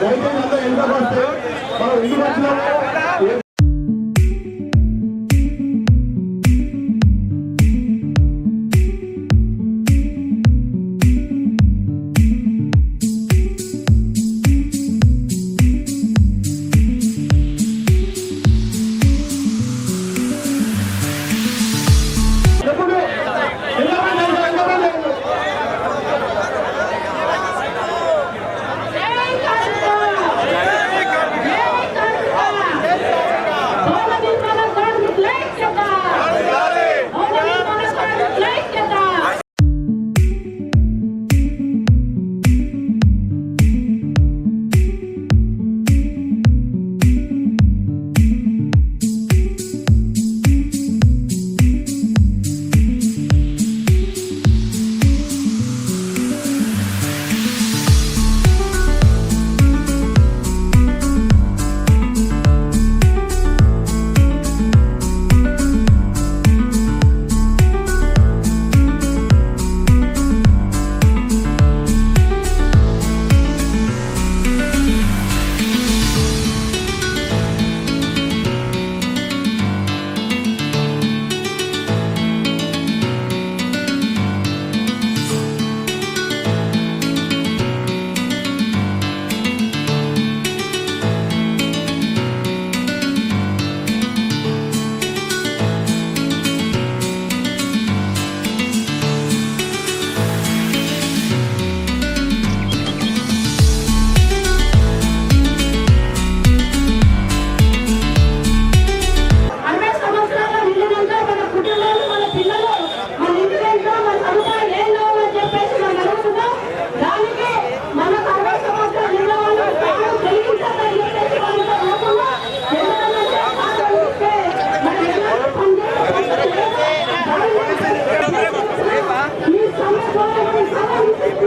దయచేసి అందరూ మనం ఎందుకు వచ్చినా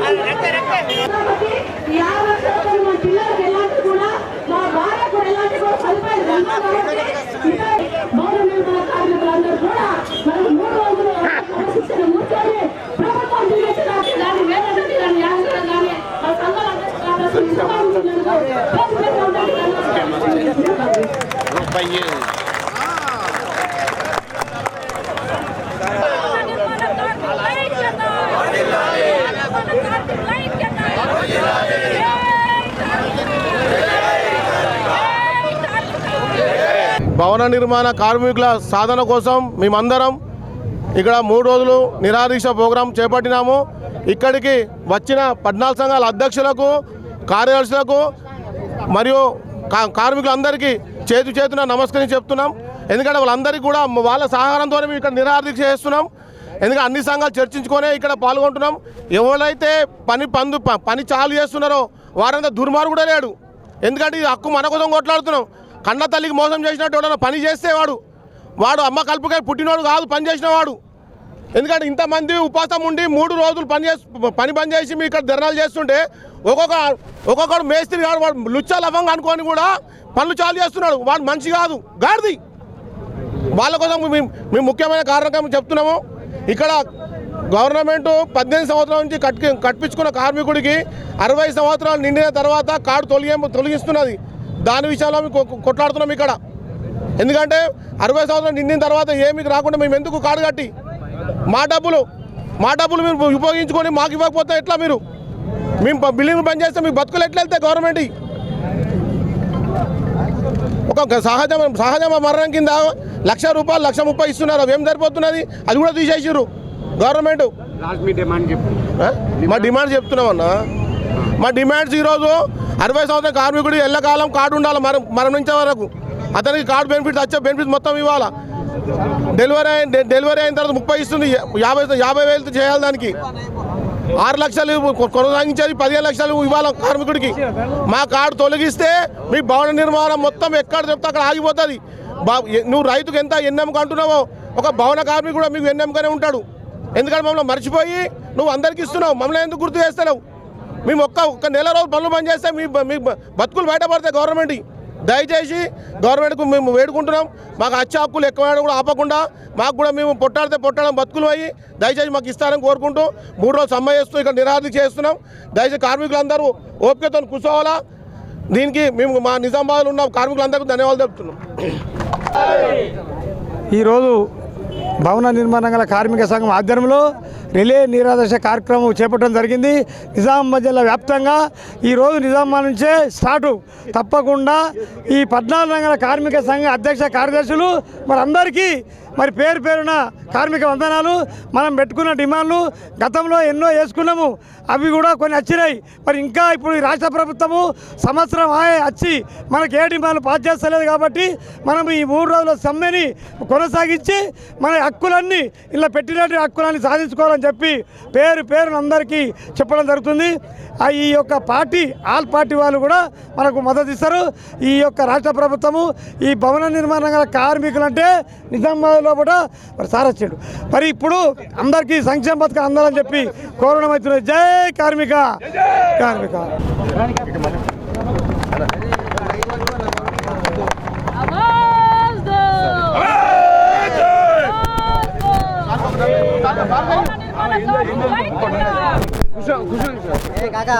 కాబట్టి ఈ ఆరు లక్షలతో మన పిల్లలకు ఎలాంటి కూడా మా భార్య కూడా ఎలాంటి కూడా సదుపాయం లేదు కాబట్టి ఇంకా భవన నిర్మాణ కార్మికులందరూ కూడా మనకు మూడు రోజులు క్రమశిక్షణ కూర్చొని ప్రభుత్వం దిగేసి దాన్ని వేరే దాన్ని యాసన కానీ మన సంఘాలు అధ్యక్షులు భవన నిర్మాణ కార్మికుల సాధన కోసం మేమందరం ఇక్కడ మూడు రోజులు నిరాదీక్ష ప్రోగ్రాం చేపట్టినాము. ఇక్కడికి వచ్చిన పద్నాలుగు సంఘాల అధ్యక్షులకు కార్యదర్శులకు మరియు కా- కార్మికులందరికీ చేతు చేతున నమస్కరించి చెప్తున్నాం. ఎందుకంటే వాళ్ళందరికీ కూడా వాళ్ళ సహకారంతో మేము ఇక్కడ నిరాదీక్ష చేస్తున్నాం. ఎందుకంటే అన్ని సంఘాలు చర్చించుకొనే ఇక్కడ పాల్గొంటున్నాం. ఎవరైతే పని పందు ప- పని చాలు చేస్తున్నారో వారంతా దుర్మార్గుడే లేడు. ఎందుకంటే ఈ హక్కు మన కోసం కొట్లాడుతున్నాం. కన్న తల్లికి మోసం చేసినట్టు ఎవడన్నా పని చేస్తే వాడు వాడు అమ్మ కలుపుకై పుట్టినోడు కాదు పని చేసినవాడు ఎందుకంటే ఇంతమంది ఉపవాసం ఉండి మూడు రోజులు పని చేసి పని పని చేసి మీ ఇక్కడ ధర్నాలు చేస్తుంటే ఒక్కొక్క ఒక్కొక్కడు మేస్త్రి కాడు వాడు లుచ్చా లవంగా అనుకొని కూడా పనులు చాలు చేస్తున్నాడు. వాడు మంచి కాదు గాడిది. వాళ్ళ కోసం మేము మేము ముఖ్యమైన కారణం చెప్తున్నాము. ఇక్కడ గవర్నమెంట్ పద్దెనిమిది సంవత్సరాల నుంచి కట్టి కట్టించుకున్న కార్మికుడికి అరవై సంవత్సరాలు నిండిన తర్వాత కార్డు తొలగి తొలగిస్తున్నది. దాని విషయంలో కొట్లాడుతున్నాం ఇక్కడ. ఎందుకంటే అరవై సంవత్సరాలు నిండిన తర్వాత ఏమి రాకుండా మేము ఎందుకు కార్డు కట్టి? మా డబ్బులు మా డబ్బులు మీరు ఉపయోగించుకొని మాకు ఇవ్వకపోతే ఎట్లా మీరు? మేము బిల్డింగ్ బంద్ చేస్తే మీకు బతుకులు ఎట్లా వెళ్తాయి గవర్నమెంట్ ఒక సహజ సహజ మరణం కింద లక్ష రూపాయలు లక్ష ముప్పై ఇస్తున్నారు. అవి ఏం సరిపోతున్నది? అది కూడా తీసేసిర్రు గవర్నమెంట్. మీ డిమాండ్ చెప్తున్నామన్నా మా డిమాండ్స్ ఈరోజు అరవై సంవత్సరం కార్మికుడు ఎల్లకాలం కార్డు ఉండాలి మర మరణించే వరకు. అతనికి కార్డు బెనిఫిట్స్ వచ్చే బెనిఫిట్స్ మొత్తం ఇవ్వాలా. డెలివరీ అయిన డెలివరీ అయిన తర్వాత ముప్పై ఇస్తుంది. యాభై యాభై వేలు చేయాలి దానికి. ఆరు లక్షలు కొ- కొనసాగించేది పదిహేను లక్షలు ఇవ్వాలి కార్మికుడికి. మా కార్డు తొలగిస్తే మీ భవన నిర్మాణం మొత్తం ఎక్కడ చెప్తే అక్కడ ఆగిపోతుంది. బా- నువ్వు రైతుకు ఎంత ఎన్నెంక అంటున్నావో ఒక భవన కార్మికుడు మీకు ఎన్నెంకనే ఉంటాడు. ఎందుకంటే మమ్మల్ని మర్చిపోయి నువ్వు అందరికి ఇస్తున్నావు. మమ్మల్ని ఎందుకు గుర్తు చేస్తలేవు? మేము ఒక్క ఒక్క నెల రోజులు పనులు బంద్ చేస్తే మీ మీ బతుకులు బయటపడతాయి గవర్నమెంట్. దయచేసి గవర్నమెంట్కు మేము వేడుకుంటున్నాం. మాకు అచ్చే హక్కులు ఎక్కువ కూడా ఆపకుండా మాకు కూడా మేము పొట్టాడితే పొట్టడం బతుకులు అయ్యి దయచేసి మాకు ఇస్తారని కోరుకుంటూ మూడు రోజులు సమ్మె చేస్తూ ఇక్కడ నిరాధి చేస్తున్నాం. దయచేసి కార్మికులందరూ ఓపికతో కూర్చోవాలా? దీనికి మేము మా నిజామాబాద్లో ఉన్న కార్మికులందరికీ ధన్యవాదాలు చెప్తున్నాం ఈరోజు భవన నిర్మాణం గల కార్మిక సంఘం ఆధ్వర్యంలో రిలే నీరాదర్శ కార్యక్రమం చేపట్టడం జరిగింది. నిజామాబాద్ జిల్లా వ్యాప్తంగా ఈరోజు నిజామాబాద్ నుంచే స్టార్టు. తప్పకుండా ఈ పద్నాలుగు రంగాల కార్మిక సంఘ అధ్యక్ష కార్యదర్శులు మరి అందరికీ మరి పేరు పేరున కార్మిక వందనాలు మనం పెట్టుకున్న డిమాండ్లు గతంలో ఎన్నో వేసుకున్నాము అవి కూడా కొన్ని వచ్చినాయి. మరి ఇంకా ఇప్పుడు ఈ రాష్ట్ర ప్రభుత్వము సంవత్సరం ఆయే వచ్చి మనకి ఏ డిమాండ్లు పాస్ చేస్తలేదు కాబట్టి మనం ఈ మూడు రోజుల సమ్మెని కొనసాగించి మన హక్కులన్నీ ఇలా పెట్టినటువంటి హక్కులన్నీ సాధించుకోవాలని చెప్పి పేరు పేరును అందరికీ చెప్పడం జరుగుతుంది. ఆ ఈ యొక్క పార్టీ ఆల్ పార్టీ వాళ్ళు కూడా మనకు మద్దతు ఇస్తారు. ఈ యొక్క రాష్ట్ర ప్రభుత్వము ఈ భవన నిర్మాణ గల కార్మికులంటే నిజామాబాద్లో లోపల మరి సార్ వచ్చాడు. మరి ఇప్పుడు అందరికీ సంక్షేమ పథకం అందాలని చెప్పి కోరడం అవుతున్నది జై కార్మిక. కార్మిక. కాకా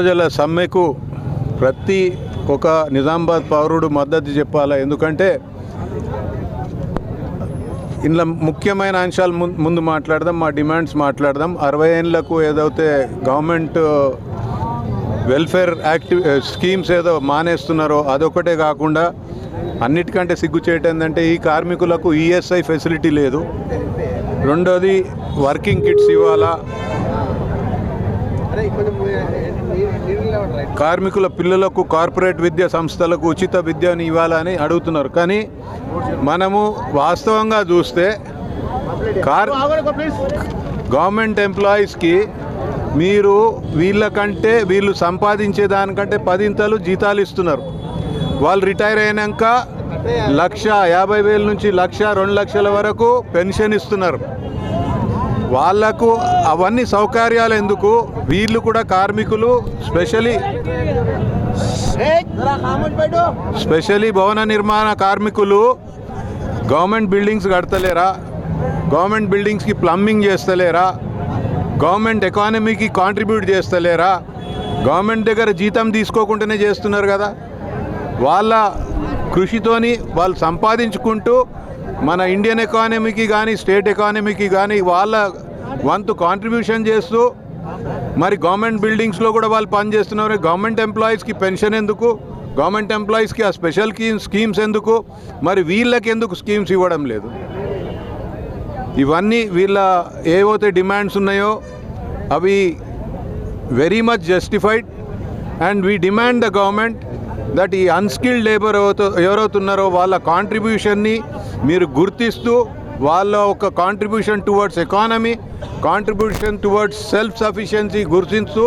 రోజుల సమ్మెకు ప్రతి ఒక నిజామాబాద్ పౌరుడు మద్దతు చెప్పాలా? ఎందుకంటే ఇందులో ముఖ్యమైన అంశాలు ముందు మాట్లాడదాం మా డిమాండ్స్ మాట్లాడదాం. అరవై ఏళ్ళకు ఏదైతే గవర్నమెంట్ వెల్ఫేర్ యాక్టివ్ స్కీమ్స్ ఏదో మానేస్తున్నారో అదొకటే కాకుండా అన్నిటికంటే సిగ్గు చేయటం ఏంటంటే ఈ కార్మికులకు ఈఎస్ఐ ఫెసిలిటీ లేదు. రెండోది వర్కింగ్ కిట్స్ ఇవ్వాలా? కార్మికుల పిల్లలకు కార్పొరేట్ విద్యా సంస్థలకు ఉచిత విద్యను ఇవ్వాలని అడుగుతున్నారు. కానీ మనము వాస్తవంగా చూస్తే కార్ గవర్నమెంట్ ఎంప్లాయీస్కి మీరు వీళ్ళకంటే వీళ్ళు సంపాదించే దానికంటే పదింతలు జీతాలు ఇస్తున్నారు. వాళ్ళు రిటైర్ అయినాక లక్ష యాభై వేల నుంచి లక్ష రెండు లక్షల వరకు పెన్షన్ ఇస్తున్నారు. వాళ్ళకు అవన్నీ సౌకర్యాలు ఎందుకు? వీళ్ళు కూడా కార్మికులు స్పెషలీ స్పెషలీ భవన నిర్మాణ కార్మికులు గవర్నమెంట్ బిల్డింగ్స్ కడతలేరా? గవర్నమెంట్ బిల్డింగ్స్కి ప్లంబింగ్ చేస్తలేరా? గవర్నమెంట్ ఎకానమీకి కాంట్రిబ్యూట్ చేస్తలేరా? గవర్నమెంట్ దగ్గర జీతం తీసుకోకుండానే చేస్తున్నారు కదా? వాళ్ళ కృషితోని వాళ్ళు సంపాదించుకుంటూ మన ఇండియన్ ఎకానమీకి కానీ స్టేట్ ఎకానమీకి కానీ వాళ్ళ వంతు కాంట్రిబ్యూషన్ చేస్తూ మరి గవర్నమెంట్ బిల్డింగ్స్లో కూడా వాళ్ళు పనిచేస్తున్నారు గవర్నమెంట్ ఎంప్లాయీస్కి పెన్షన్ ఎందుకు? గవర్నమెంట్ ఎంప్లాయీస్కి ఆ స్పెషల్ స్కీమ్స్ ఎందుకు? మరి వీళ్ళకి ఎందుకు స్కీమ్స్ ఇవ్వడం లేదు? ఇవన్నీ వీళ్ళ ఏవైతే డిమాండ్స్ ఉన్నాయో అవి very much justified and we demand the government that ఈ అన్స్కిల్డ్ లేబర్ ఎవరవుతున్నారో వాళ్ళ కాంట్రిబ్యూషన్ని మీరు గుర్తిస్తూ వాళ్ళ ఒక contribution towards economy contribution towards self sufficiency గుర్తిస్తూ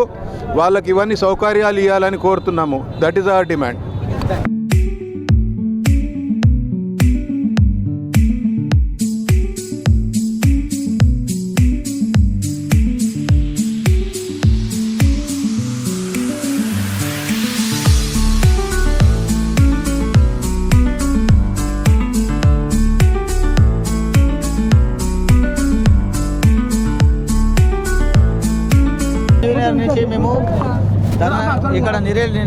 వాళ్ళకి ఇవన్నీ సౌకర్యాలు ఇవ్వాలని కోరుతున్నాము. That is our demand.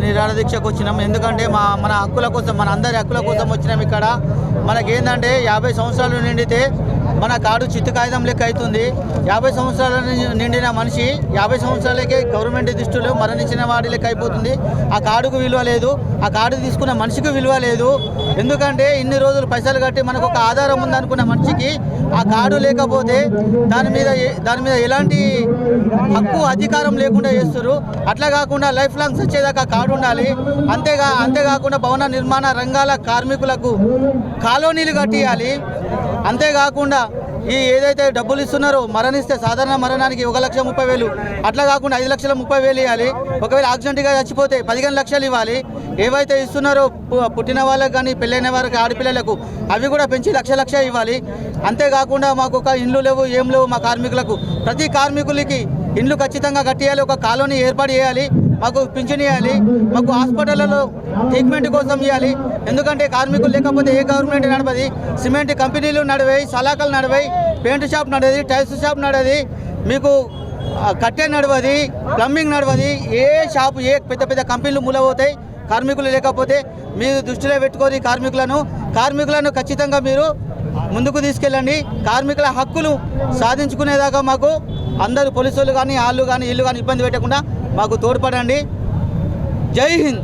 నిరాడ దీక్షకు వచ్చినాం. ఎందుకంటే మా మన హక్కుల కోసం మన అందరి హక్కుల కోసం వచ్చినాం ఇక్కడ. మనకేందంటే యాభై సంవత్సరాలు నిండితే మన కాడు చిత్తు కాగితం లెక్క అవుతుంది యాభై సంవత్సరాల నిండిన మనిషి యాభై సంవత్సరాలకే గవర్నమెంట్ దృష్టిలో మరణించిన వాడి లెక్క అయిపోతుంది. ఆ కార్డుకు విలువ లేదు. ఆ కార్డు తీసుకున్న మనిషికి విలువ లేదు. ఎందుకంటే ఇన్ని రోజులు పైసలు కట్టి మనకు ఒక ఆధారం ఉందనుకున్న మనిషికి ఆ కార్డు లేకపోతే దాని మీద దాని మీద ఎలాంటి హక్కు అధికారం లేకుండా చేస్తారు అట్లా కాకుండా లైఫ్ లాంగ్ వచ్చేదాకా కార్డు ఉండాలి. అంతేగా అంతేకాకుండా భవన నిర్మాణ రంగాల కార్మికులకు కాలోనీలు కట్టియాలి. అంతేకాకుండా ఈ ఏదైతే డబ్బులు ఇస్తున్నారో మరణిస్తే సాధారణ మరణానికి ఒక లక్ష ముప్పై వేలు. అట్లా కాకుండా ఐదు లక్షల ముప్పై వేలు ఇవ్వాలి. ఒకవేళ యాక్సిడెంట్గా చచ్చిపోతే పదిహేను లక్షలు ఇవ్వాలి. ఏవైతే ఇస్తున్నారో పుట్టిన వాళ్ళకి కానీ పెళ్ళైన వారికి ఆడపిల్లలకు అవి కూడా పెంచి లక్ష లక్ష ఇవ్వాలి. అంతేకాకుండా మాకు ఒక ఇండ్లు లేవు ఏం లేవు మా కార్మికులకు. ప్రతి కార్మికులకి ఇండ్లు ఖచ్చితంగా కట్టేయాలి. ఒక కాలనీ ఏర్పాటు చేయాలి. మాకు పింఛన్ ఇవ్వాలి. మాకు హాస్పిటల్లో ట్రీట్మెంట్ కోసం ఇవ్వాలి. ఎందుకంటే కార్మికులు లేకపోతే ఏ గవర్నమెంట్ నడవది సిమెంట్ కంపెనీలు నడివాయి సలాకలు నడివాయి పెయింట్ షాప్ నడవది టైల్స్ షాప్ నడవది మీకు కట్టే నడవది ప్లంబింగ్ నడవది ఏ షాపు ఏ పెద్ద పెద్ద కంపెనీలు మూలవుతాయి కార్మికులు లేకపోతే మీరు దృష్టిలో పెట్టుకొని కార్మికులను. కార్మికులను ఖచ్చితంగా మీరు ముందుకు తీసుకెళ్ళండి. కార్మికుల హక్కులు సాధించుకునేదాకా మాకు అందరూ పోలీసులు కానీ వాళ్ళు కానీ ఇల్లు కానీ ఇబ్బంది పెట్టకుండా మాకు తోడ్పడండి. జై హింద్.